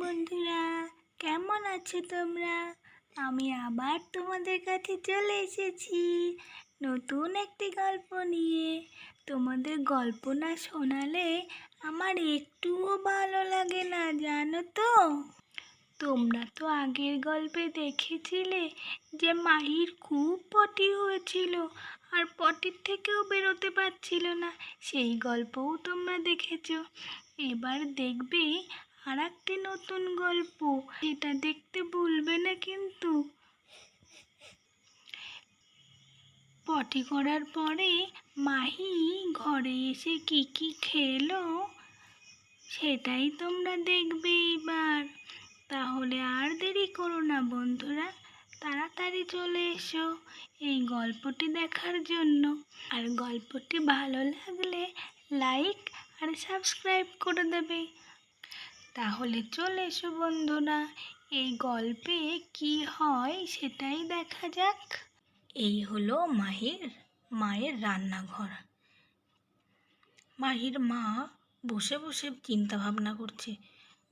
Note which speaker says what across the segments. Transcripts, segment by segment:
Speaker 1: বন্ধুরা, কেমন আছো তোমরা? আমি আবার তোমাদের কাছে চলে এসেছি নতুন একটি গল্প নিয়ে। তোমাদের গল্প না শোনালে আমার একটুও ভালো লাগে না, জানো তো? তোমরা তো আগের গল্পে দেখেছিলে যে মাহির খুব পটি হয়েছিল আর পটির থেকেও বেরোতে পারছিল না, সেই গল্পও তোমরা দেখেছ। এবার দেখবে আর একটি নতুন গল্প। এটা দেখতে ভুলবে না কিন্তু। পটি করার পরে মাহি ঘরে এসে কি কি খেলো, সেটাই তোমরা দেখবে এবার তাহলে আর দেরি করো না বন্ধুরা, তাড়াতাড়ি চলে এসো এই গল্পটি দেখার জন্য। আর গল্পটি ভালো লাগলে লাইক আর সাবস্ক্রাইব করে দেবে। তাহলে চলে এসো বন্ধুরা, এই গল্পে কি হয় সেটাই দেখা যাক। এই হলো মাহির, মায়ের রান্নাঘর। মাহির মা বসে বসে চিন্তা ভাবনা করছে,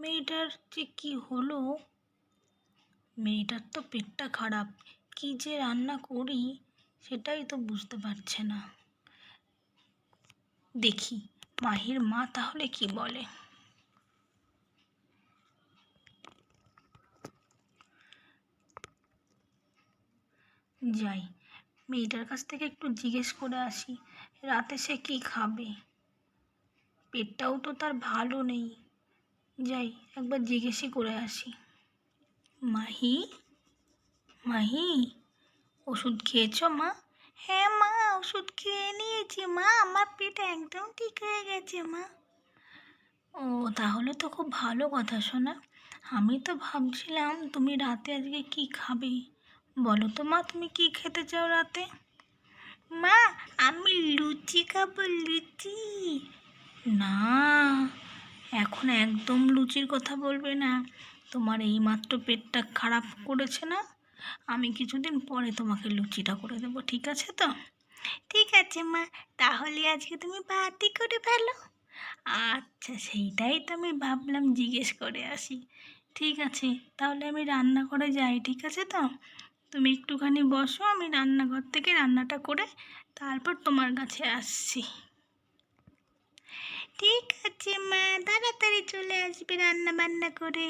Speaker 1: মেয়েটার যে কি হলো? মেয়েটার তো পেটটা খারাপ, কি যে রান্না করি সেটাই তো বুঝতে পারছে না। দেখি মাহির মা তাহলে কি বলে। যাই। মেয়েটার কাছ থেকে একটু জিজ্ঞেস করে আসি, রাতে সে কি খাবে? পেটটাও তো তার ভালো নেই। যাই, একবার জিজ্ঞেসই করে আসি। মাহি? মাহি, ওষুধ খেয়েছো মা? হ্যাঁ মা, ওষুধ খেয়ে নিয়েছি মা, আমার পেট একদম ঠিক হয়ে গেছে মা। ও, তাহলে তো খুব ভালো কথা শোনা। আমি তো ভাবছিলাম তুমি রাতে আজকে কি খাবে? বলো তো মা, তুমি কি খেতে চাও রাতে? মা, আমি লুচি খাব, লুচি। না, এখন একদম লুচির কথা বলবে না। তোমার এইমাত্র পেটটা খারাপ করেছে না? আমি কিছুদিন পরে তোমাকে লুচিটা করে দেবো, ঠিক আছে তো? ঠিক আছে মা, তাহলে আজকে তুমি ভাতই করে ফেলো। আচ্ছা সেইটাই তো আমি ভাবলাম, জিজ্ঞেস করে আসি। ঠিক আছে, তাহলে আমি রান্না করে যাই, ঠিক আছে তো? তুমি একটুখানি বসো, আমি রান্নাঘর থেকে রান্নাটা করে তারপর তোমার কাছে আসছি। ঠিক আছে মা, তাড়াতাড়ি চলে আসবে রান্না বান্না করে।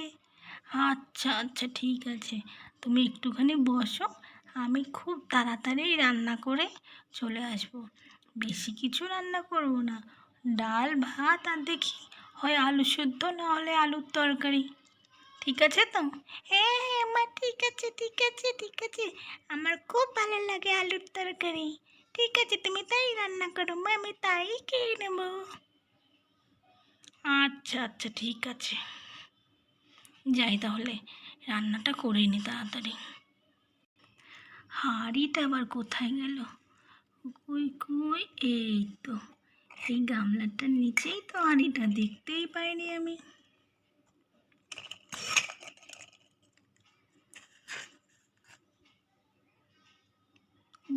Speaker 1: আচ্ছা আচ্ছা ঠিক আছে। তুমি একটুখানি বসো, আমি খুব তাড়াতাড়ি রান্না করে চলে আসব। বেশি কিছু রান্না করব না। ডাল, ভাত আর দেখি হয় আলু সেদ্ধ না হলে আলুর তরকারি। ঠিক আছে তো? হ্যাঁ হ্যাঁ আমার ঠিক আছে ঠিক আছে ঠিক আছে। আমার খুব ভালো লাগে আলুর তরকারি। ঠিক আছে, তুমি তাই রান্না করো, মা, আমি তাই খেয়ে নেব। আচ্ছা আচ্ছা ঠিক আছে। যাই তাহলে, রান্নাটা করে নি তাড়াতাড়ি। হাঁড়িটা আবার কোথায় গেল? কই কই? এই তো, এই গামলাটার নিচেই তো হাঁড়িটা, দেখতেই পাইনি আমি।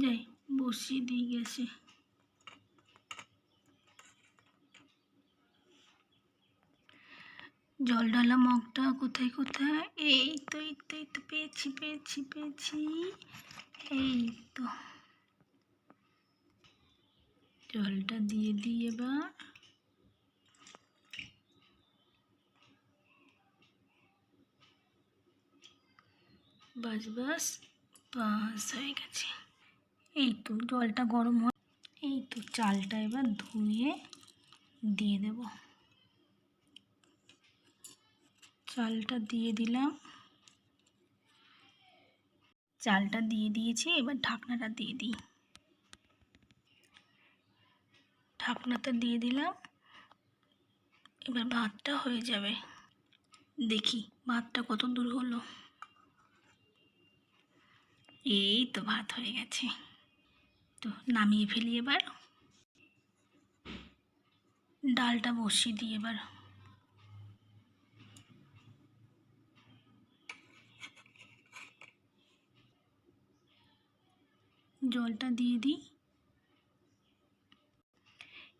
Speaker 1: যাই বসিয়ে দিয়ে গেছে। জল ডালা মগটা কোথায় কোথায়? এই তো এই তো এই তো, পেয়েছি পেয়েছি পেয়েছি। এই তো। জলটা দিয়ে দিই এবার। বাস বাস বাস, হয়ে গেছে। এই তো জলটা গরম হয় এই তো চালটা এবার ধুয়ে দিয়ে দেব। চালটা দিয়ে দিলাম। চালটা দিয়ে দিয়েছি, এবার ঢাকনাটা দিয়ে দিই। ঢাকনাটা দিয়ে দিলাম। এবার ভাতটা হয়ে যাবে। দেখি ভাতটা কত দূর হলো। এই তো ভাত হয়ে গেছে। তো নামিয়ে ফেলি এবার। ডালটা বসিয়ে দিই এবার। জলটা দিয়ে দিই।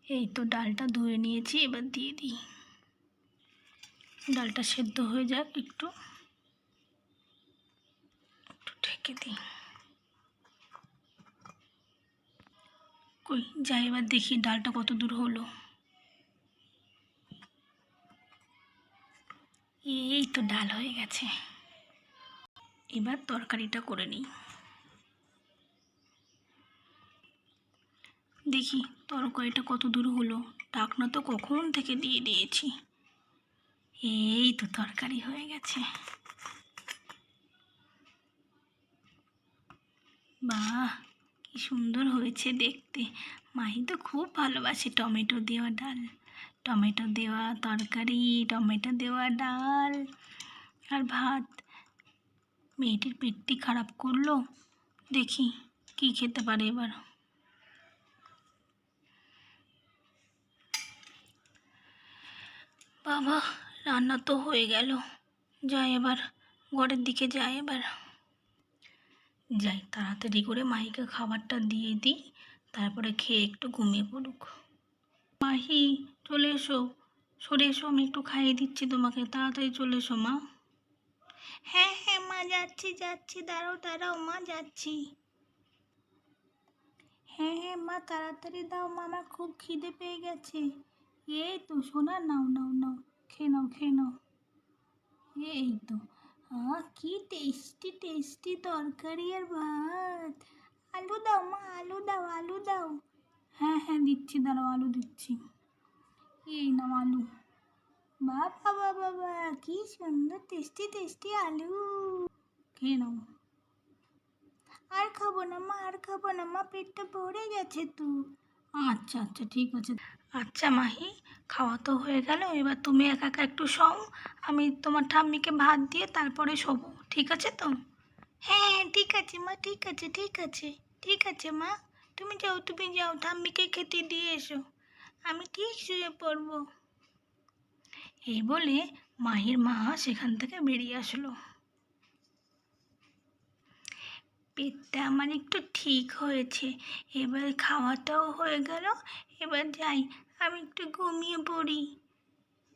Speaker 1: এই তো ডালটা ধুয়ে নিয়েছি, এবার দিয়ে দিই। ডালটা সেদ্ধ হয়ে যাক একটু। একটু ঢেকে দিই। কই? যাই, এবার দেখি ডালটা কত দূর হলো। এই তো ডাল হয়ে গেছে। এবার তরকারিটা করে নিই। দেখি তরকারিটা কত দূর হলো। ডাকনা তো কখন থেকে দিয়ে দিয়েছি। এই তো তরকারি হয়ে গেছে। বাহ! কি সুন্দর হয়েছে দেখতে। মাহি তো খুব ভালোবাসে টমেটো দেওয়া ডাল। টমেটো দেওয়া তরকারি, টমেটো দেওয়া ডাল আর ভাত। মেয়েটির পেটটি খারাপ করল। দেখি কি খেতে পারে এবার। বাবা, রান্না তো হয়ে গেল। যাই এবার, ঘরের দিকে যাই এবার। যাই তাড়াতাড়ি করে মাহিকে খাবারটা দিয়ে দিই তারপরে খেয়ে একটু ঘুমিয়ে পড়ুক। মাহি চলে এসো। সরে এসো আমি একটু খাইয়ে দিচ্ছি তোমাকে। তাড়াতাড়ি চলে এসো মা। হ্যাঁ হ্যাঁ মা যাচ্ছি যাচ্ছি। দাঁড়াও দাঁড়াও মা যাচ্ছি। হ্যাঁ হ্যাঁ মা তাড়াতাড়ি দাও মা আমার খুব খিদে পেয়ে গেছে। এই তো সোনা নাও নাও নাও। খেয়ে নাও খেয়ে নাও। এই তো। আহ, কি টেস্টি টেস্টি তরকারি আর ভাত। আলু দাও মা, আলু দাও আলু দাও। হ্যাঁ হ্যাঁ দিচ্ছি, দাঁড়াও, আলু দিচ্ছি। এই নাও আলু। বাবা বাবা বাবা, কি সুন্দর টেস্টি টেস্টি আলু। খেয়ে নাও। আর খাব না মা, আর খাব না মা, পেটটা ভরে গেছে তো। আচ্ছা আচ্ছা ঠিক আছে। আচ্ছা মাহি, খাওয়া তো হয়ে গেল, এবার তুমি একা একা একটু শও, আমি তোমার ঠাম্মিকে ভাত দিয়ে তারপরে শোবো, ঠিক আছে তো? হ্যাঁ ঠিক আছে মা, ঠিক আছে ঠিক আছে ঠিক আছে মা, তুমি যাও তুমি যাও, ঠাম্মিকে খেতে দিয়ে এসো, আমি ঠিক শুয়ে পড়ব? এই বলে মাহির মা সেখান থেকে বেরিয়ে আসলো। পেটটা আমার একটু ঠিক হয়েছে। এবার খাওয়াটাও হয়ে গেল, এবার যাই, আমি একটু ঘুমিয়ে পড়ি।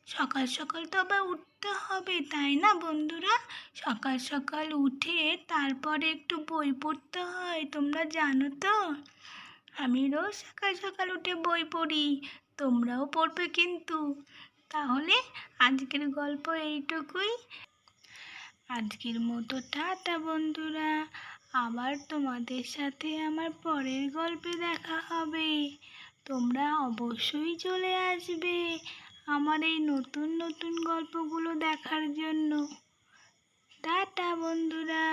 Speaker 1: সকাল সকাল তো আবার উঠতে হবে, তাই না বন্ধুরা? সকাল সকাল উঠে তারপরে একটু বই পড়তে হয়, তোমরা জানো তো? আমি রোজ সকাল সকাল উঠে বই পড়ি, তোমরাও পড়বে কিন্তু। তাহলে আজকের গল্প এইটুকুই। আজকের মতো টাটা বন্ধুরা। আবার তোমাদের সাথে আমার পরের গল্পে দেখা হবে। তোমরা অবশ্যই চলে আসবে আমার এই নতুন নতুন গল্পগুলো দেখার জন্য। টাটা, বন্ধুরা।